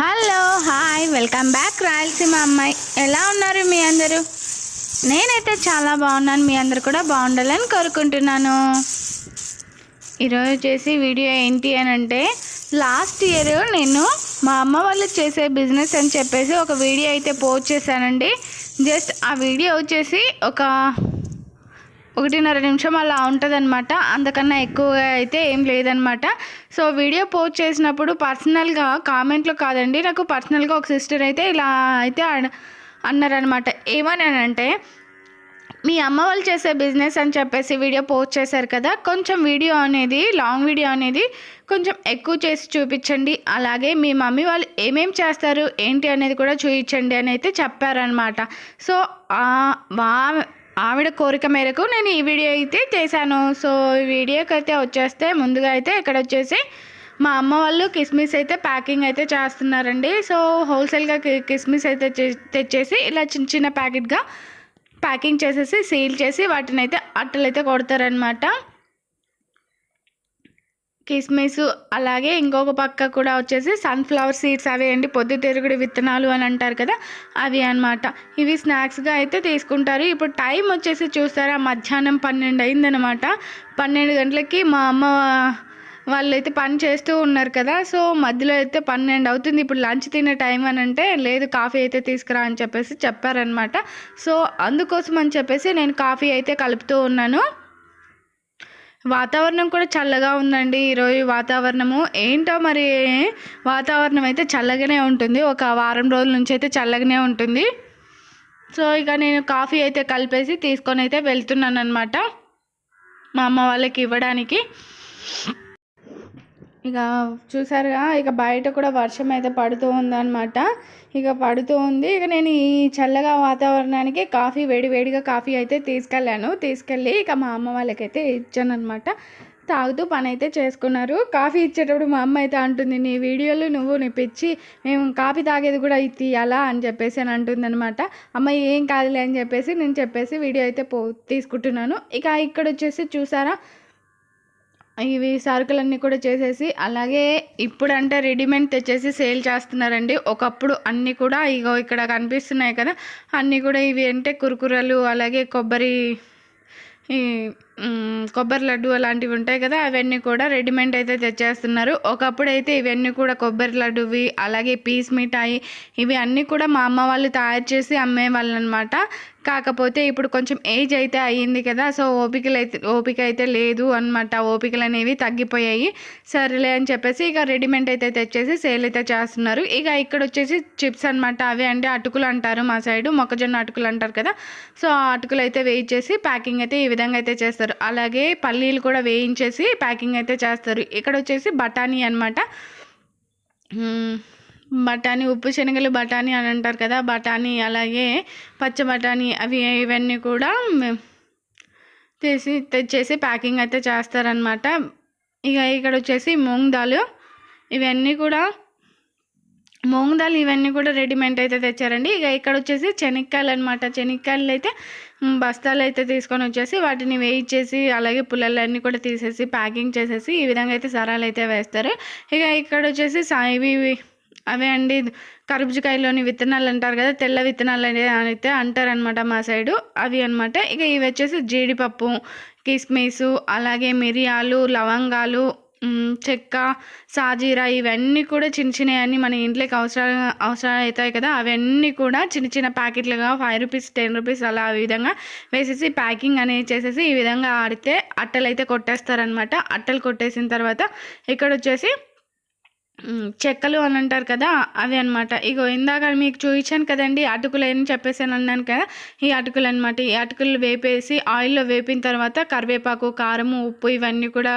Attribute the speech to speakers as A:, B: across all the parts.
A: Hello hi welcome back Rayalaseema అమ్మాయి. ఎలా ఉన్నారు మీ అందరూ? నేనైతే చాలా బాగున్నాను మీ అందరు కూడా బాగుండాలని కోరుకుంటున్నాను. ఈరోజు చేసి వీడియో ఏంటి అని అంటే లాస్ట్ ఇయర్ నేను మా అమ్మ వాళ్ళు చేసే బిజినెస్ అని చెప్పేసి ఒక వీడియో అయితే పోస్ట్ చేశానండి. జస్ట్ ఆ వీడియో వచ్చేసి ఒక ఒకటిన్నర నిమిషం అలా ఉంటుందన్నమాట. అంతకన్నా ఎక్కువగా అయితే ఏం లేదనమాట సో వీడియో పోస్ట్ చేసినప్పుడు పర్సనల్గా కామెంట్లో కాదండి. నాకు పర్సనల్గా ఒక సిస్టర్ అయితే ఇలా అయితే అన్నారనమాట ఏమని అంటే మీ అమ్మ వాళ్ళు చేసే బిజినెస్ అని చెప్పేసి వీడియో పోస్ట్ చేశారు కదా కొంచెం వీడియో అనేది లాంగ్ వీడియో అనేది కొంచెం ఎక్కువ చేసి చూపించండి. అలాగే మీ మమ్మీ వాళ్ళు ఏమేం చేస్తారు ఏంటి అనేది కూడా చూపించండి అని అయితే చెప్పారనమాట సో వా- ఆవిడ కోరిక మేరకు నేను ఈ వీడియో అయితే చేశాను. సో ఈ వీడియోకి అయితే వచ్చేస్తే ముందుగా అయితే ఇక్కడ వచ్చేసి మా అమ్మ వాళ్ళు కిస్మిస్ అయితే ప్యాకింగ్ అయితే చేస్తున్నారండి. సో హోల్సేల్గా కిస్మిస్ అయితే తెచ్చేసి ఇలా చిన్న చిన్న ప్యాకెట్గా ప్యాకింగ్ చేసేసి సీల్ చేసి వాటిని అయితే అట్టలు అయితే కొడతారనమాట కిస్మిస్ అలాగే ఇంకొక పక్క కూడా వచ్చేసి సన్ఫ్లవర్ సీడ్స్ అవి అండి పొద్దుతిరుగుడు విత్తనాలు అని అంటారు కదా అవి అనమాట ఇవి స్నాక్స్గా అయితే తీసుకుంటారు. ఇప్పుడు టైం వచ్చేసి చూస్తారా మధ్యాహ్నం పన్నెండు అయిందనమాట పన్నెండు గంటలకి మా అమ్మ వాళ్ళైతే పని చేస్తూ ఉన్నారు కదా సో మధ్యలో అయితే పన్నెండు అవుతుంది. ఇప్పుడు లంచ్ తినే టైం అని అంటే లేదు కాఫీ అయితే తీసుకురా అని చెప్పేసి చెప్పారనమాట సో అందుకోసం అని చెప్పేసి నేను కాఫీ అయితే కలుపుతూ ఉన్నాను. వాతావరణం కూడా చల్లగా ఉందండి. ఈరోజు వాతావరణము ఏంటో మరి వాతావరణం అయితే చల్లగానే ఉంటుంది. ఒక వారం రోజుల నుంచి అయితే చల్లగానే ఉంటుంది. సో ఇక నేను కాఫీ అయితే కలిపేసి తీసుకొని అయితే వెళ్తున్నాను అనమాట మా అమ్మ వాళ్ళకి ఇవ్వడానికి. ఇక చూసారుగా ఇక బయట కూడా వర్షం అయితే పడుతూ ఉందన్నమాట. ఇక పడుతూ ఉంది. ఇక నేను ఈ చల్లగా వాతావరణానికి కాఫీ వేడివేడిగా కాఫీ అయితే తీసుకెళ్ళాను. తీసుకెళ్ళి ఇక మా అమ్మ వాళ్ళకైతే ఇచ్చాను అనమాట తాగుతూ పని అయితే చేసుకున్నారు. కాఫీ ఇచ్చేటప్పుడు మా అమ్మ అయితే అంటుంది నీ వీడియోలు నువ్వు నిప్పించి మేము కాఫీ తాగేది కూడా ఇది తీయాలా అని చెప్పేసి అని అంటుంది అనమాట అమ్మ ఏం కాదులే అని చెప్పేసి నేను చెప్పేసి వీడియో అయితే పో తీసుకుంటున్నాను. ఇక ఇక్కడ వచ్చేసి చూసారా ఇవి సరుకులన్నీ కూడా చేసేసి అలాగే ఇప్పుడంటే రెడీమేడ్ తెచ్చేసి సేల్ చేస్తున్నారండి. ఒకప్పుడు అన్నీ కూడా ఇగో ఇక్కడ కనిపిస్తున్నాయి కదా అన్నీ కూడా ఇవి అంటే కురుకురలు అలాగే కొబ్బరి ఈ కొబ్బరి లడ్డు అలాంటివి ఉంటాయి కదా అవన్నీ కూడా రెడీమేడ్ అయితే తెచ్చేస్తున్నారు. ఒకప్పుడు అయితే ఇవన్నీ కూడా కొబ్బరి లడ్డువి అలాగే పీస్ మిఠాయి ఇవి అన్నీ కూడా మా అమ్మ వాళ్ళు తయారు చేసి అమ్మేవాళ్ళు అనమాట కాకపోతే ఇప్పుడు కొంచెం ఏజ్ అయితే అయ్యింది కదా సో ఓపికలు అయితే ఓపిక అయితే లేదు అనమాట ఓపికలు అనేవి తగ్గిపోయాయి. సరేలే అని చెప్పేసి ఇక రెడీమేడ్ అయితే తెచ్చేసి సేల్ అయితే చేస్తున్నారు. ఇక ఇక్కడ వచ్చేసి చిప్స్ అనమాట అవి అంటే అటుకులు అంటారు మా సైడు మొక్కజొన్న అటుకులు అంటారు కదా. సో ఆ అటుకులు అయితే వేయించేసి ప్యాకింగ్ అయితే ఈ విధంగా అయితే చేస్తారు. అలాగే పల్లీలు కూడా వేయించేసి ప్యాకింగ్ అయితే చేస్తారు. ఇక్కడ వచ్చేసి బఠానీ అనమాట బఠానీ ఉప్పు శనగలు బఠానీ అని అంటారు కదా బఠానీ అలాగే పచ్చ బఠానీ అవి ఇవన్నీ కూడా తీసి తెచ్చేసి ప్యాకింగ్ అయితే చేస్తారనమాట ఇక ఇక్కడ వచ్చేసి మూంగ్ దాల్. ఇవన్నీ కూడా మూంగ్ దాల్ ఇవన్నీ కూడా రెడీమేడ్ అయితే తెచ్చారండి. ఇక ఇక్కడ వచ్చేసి శనక్కాయలు అనమాట శనక్కాయలు అయితే బస్తాలు అయితే తీసుకొని వచ్చేసి వాటిని వేయించేసి అలాగే పుల్లలన్నీ కూడా తీసేసి ప్యాకింగ్ చేసేసి ఈ విధంగా అయితే సరాలు అయితే వేస్తారు. ఇక ఇక్కడ వచ్చేసి సా- ఇవి అవే అండి. కర్బుజకాయలోని విత్తనాలు అంటారు కదా తెల్ల విత్తనాలు అనేది అయితే అంటారనమాట మా సైడు. అవి అనమాట ఇక ఇవి వచ్చేసి జీడిపప్పు కిస్మిస్ అలాగే మిరియాలు లవంగాలు చెక్క సాజీరా ఇవన్నీ కూడా చిన్న చిన్నవన్నీ మన ఇంట్లోకి అవసరాలు అవసరాలు అవుతాయి కదా అవన్నీ కూడా చిన్న చిన్న ప్యాకెట్లుగా ఫైవ్ రూపీస్ టెన్ రూపీస్ అలా ఆ విధంగా వేసేసి ప్యాకింగ్ అనేది చేసేసి ఈ విధంగా ఆడితే అట్టలు అయితే కొట్టేస్తారనమాట అట్టలు కొట్టేసిన తర్వాత ఇక్కడ వచ్చేసి చెక్కలు అని అంటారు కదా అవి అనమాట ఇగో ఇందాక మీకు చూపించాను కదండి అటుకులు అని చెప్పేసి అని అన్నాను కదా ఈ అటుకులు అనమాట ఈ అటుకులు వేపేసి ఆయిల్లో వేపిన తర్వాత కరివేపాకు కారము ఉప్పు ఇవన్నీ కూడా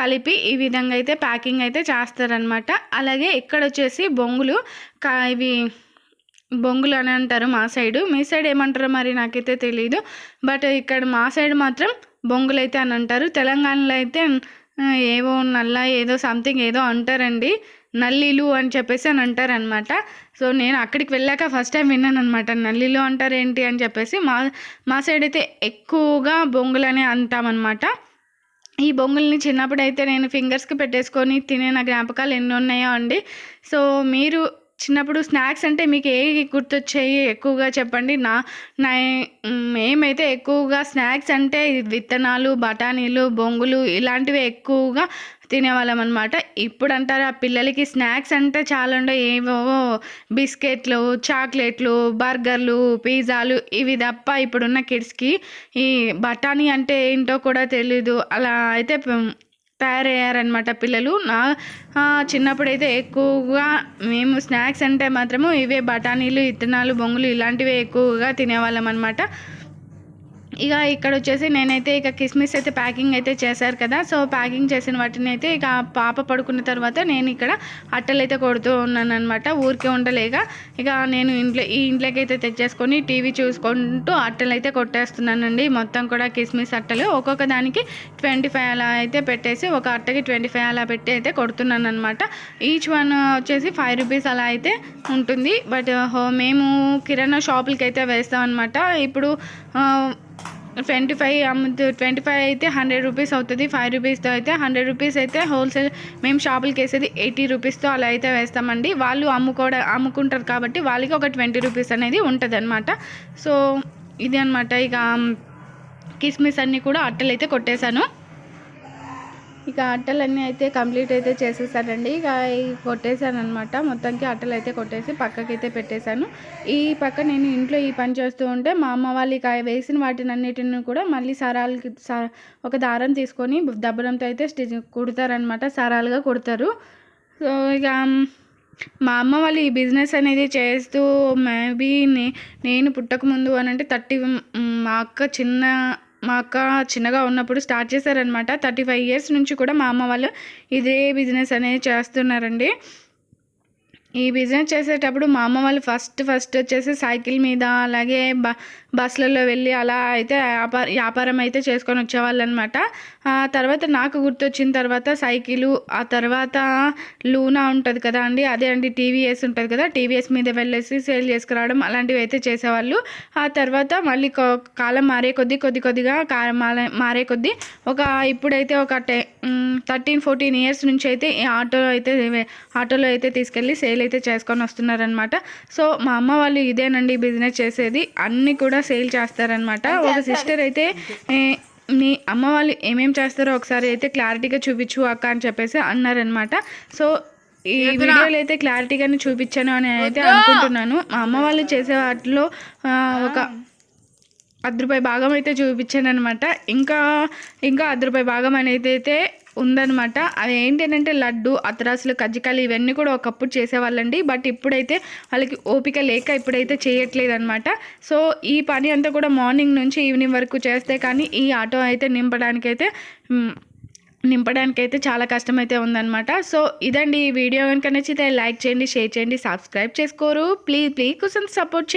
A: కలిపి ఈ విధంగా అయితే ప్యాకింగ్ అయితే చేస్తారనమాట అలాగే ఇక్కడ వచ్చేసి బొంగులు కా ఇవి బొంగులు అని అంటారు మా సైడు. మీ సైడ్ ఏమంటారో మరి నాకైతే తెలియదు బట్ ఇక్కడ మా సైడ్ మాత్రం బొంగులు అయితే అని అంటారు. తెలంగాణలో అయితే ఏవో నల్ల ఏదో సంథింగ్ ఏదో అంటారండి. నల్లీలు అని చెప్పేసి అని అంటారనమాట సో నేను అక్కడికి వెళ్ళాక ఫస్ట్ టైం విన్నాను అనమాట నల్లీలు అంటారు ఏంటి అని చెప్పేసి మా మా సైడ్ అయితే ఎక్కువగా బొంగులనే అంటామన్నమాట. ఈ బొంగుల్ని చిన్నప్పుడు అయితే నేను ఫింగర్స్కి పెట్టేసుకొని తినే నా జ్ఞాపకాలు ఎన్ని ఉన్నాయో అండి. సో మీరు చిన్నప్పుడు స్నాక్స్ అంటే మీకు ఏ గుర్తొచ్చాయి ఎక్కువగా చెప్పండి. నా నా మేమైతే ఎక్కువగా స్నాక్స్ అంటే విత్తనాలు బఠానీలు బొంగులు ఇలాంటివి ఎక్కువగా తినేవాళ్ళం అనమాట ఇప్పుడు అంటారు ఆ పిల్లలకి స్నాక్స్ అంటే చాలా ఉండే ఏవో బిస్కెట్లు చాక్లెట్లు బర్గర్లు పిజ్జాలు ఇవి తప్ప ఇప్పుడున్న కిడ్స్కి ఈ బఠానీ అంటే ఏంటో కూడా తెలీదు. అలా అయితే తయారయ్యారనమాట పిల్లలు. నా చిన్నప్పుడైతే ఎక్కువగా మేము స్నాక్స్ అంటే మాత్రము ఇవే బఠానీలు ఇత్తనాలు బొంగులు ఇలాంటివే ఎక్కువగా తినేవాళ్ళం అనమాట ఇక ఇక్కడ వచ్చేసి నేనైతే ఇక కిస్మిస్ అయితే ప్యాకింగ్ అయితే చేశారు కదా సో ప్యాకింగ్ చేసిన వాటిని అయితే ఇక పాప పడుకున్న తర్వాత నేను ఇక్కడ అట్టలు అయితే కొడుతూ ఉన్నాను అనమాట ఊరికే ఉండలేక. ఇక నేను ఇంట్లో ఈ ఇంట్లోకి అయితే తెచ్చేసుకొని టీవీ చూసుకుంటూ అట్టలు అయితే కొట్టేస్తున్నానండి. మొత్తం కూడా కిస్మిస్ అట్టలు ఒక్కొక్క దానికి ట్వంటీ ఫైవ్ అలా అయితే పెట్టేసి ఒక అట్టకి ట్వంటీ ఫైవ్ అలా పెట్టి అయితే కొడుతున్నాను అనమాట ఈచ్ వన్ వచ్చేసి ఫైవ్ రూపీస్ అలా అయితే ఉంటుంది. బట్ మేము కిరాణా షాపులకి అయితే వేస్తాం అనమాట ఇప్పుడు ట్వంటీ ఫైవ్ అమ్ముతూ ట్వంటీ ఫైవ్ అయితే హండ్రెడ్ రూపీస్ అవుతుంది ఫైవ్ రూపీస్తో అయితే హండ్రెడ్ రూపీస్ అయితే హోల్సేల్ మేము షాపులకి వేసేది ఎయిటీ రూపీస్తో అలా అయితే వేస్తామండి. వాళ్ళు అమ్ముకోవడం అమ్ముకుంటారు కాబట్టి వాళ్ళకి ఒక ట్వంటీ రూపీస్ అనేది ఉంటుంది అనమాట సో ఇది అనమాట ఇక కిస్మిస్ అన్నీ కూడా అట్టలు అయితే కొట్టేశాను. ఇక అట్టలన్నీ అయితే కంప్లీట్ అయితే చేసేసానండి. ఇక కొట్టేశాను అనమాట మొత్తానికి అట్టలు అయితే కొట్టేసి పక్కకైతే పెట్టేశాను. ఈ పక్క నేను ఇంట్లో ఈ పని చేస్తూ ఉంటే మా అమ్మ వాళ్ళు ఇక వేసిన వాటిని అన్నిటిని కూడా మళ్ళీ సరాలకి ఒక దారం తీసుకొని దబ్బరంతో అయితే స్టిచ్ కుడతారనమాట సరాలుగా కుడతారు. సో ఇక మా అమ్మ వాళ్ళు ఈ బిజినెస్ అనేది చేస్తూ మేబీ నేను పుట్టకముందు అని అంటే థర్టీ మా అక్క చిన్న మా అక్క చిన్నగా ఉన్నప్పుడు స్టార్ట్ చేశారనమాట థర్టీ ఫైవ్ ఇయర్స్ నుంచి కూడా మా అమ్మ వాళ్ళు ఇదే బిజినెస్ అనేది చేస్తున్నారండి. ఈ బిజినెస్ చేసేటప్పుడు మా అమ్మ వాళ్ళు ఫస్ట్ ఫస్ట్ వచ్చేసి సైకిల్ మీద అలాగే బ బస్సులలో వెళ్ళి అలా అయితే వ్యాపార వ్యాపారం అయితే చేసుకొని వచ్చేవాళ్ళు అనమాట ఆ తర్వాత నాకు గుర్తొచ్చిన తర్వాత సైకిలు ఆ తర్వాత లూనా ఉంటుంది కదా అండి అదే అండి టీవీఎస్ ఉంటుంది కదా టీవీఎస్ మీద వెళ్ళేసి సేల్ చేసుకురావడం అలాంటివి అయితే చేసేవాళ్ళు. ఆ తర్వాత మళ్ళీ కాలం మారే కొద్దీ కొద్ది కొద్దిగా కాలం మారే కొద్దీ ఒక ఇప్పుడైతే ఒక టె థర్టీన్ ఫోర్టీన్ ఇయర్స్ నుంచి అయితే ఈ ఆటోలో అయితే ఆటోలో అయితే తీసుకెళ్ళి సేల్ అయితే చేసుకొని వస్తున్నారనమాట. సో మా అమ్మ వాళ్ళు ఇదేనండి బిజినెస్ చేసేది అన్నీ కూడా సేల్ చేస్తారనమాట ఒక సిస్టర్ అయితే మీ అమ్మ వాళ్ళు ఏమేమి చేస్తారో ఒకసారి అయితే క్లారిటీగా చూపించు అక్క అని చెప్పేసి అన్నారనమాట సో ఈ వీడియోలో అయితే క్లారిటీగానే చూపించాను అని అయితే అనుకుంటున్నాను. మా అమ్మ వాళ్ళు చేసే వాటిలో ఒక అర్ధ రూపాయి భాగం అయితే చూపించాను అనమాట ఇంకా ఇంకా అర్ధ రూపాయి భాగం అనేది అయితే ఉందనమాట అవి ఏంటంటే లడ్డు అతరాసులు కజ్జికాయలు ఇవన్నీ కూడా ఒకప్పుడు చేసేవాళ్ళండి. బట్ ఇప్పుడైతే వాళ్ళకి ఓపిక లేక ఇప్పుడైతే చేయట్లేదు అనమాట సో ఈ పని అంతా కూడా మార్నింగ్ నుంచి ఈవినింగ్ వరకు చేస్తే కానీ ఈ ఆటో అయితే నింపడానికైతే నింపడానికి అయితే చాలా కష్టమైతే ఉందన్నమాట. సో ఇదండి ఈ వీడియో. కనుక నచ్చితే లైక్ చేయండి షేర్ చేయండి సబ్స్క్రైబ్ చేసుకోరు. ప్లీజ్ ప్లీజ్ కోసం సపోర్ట్ చేయండి.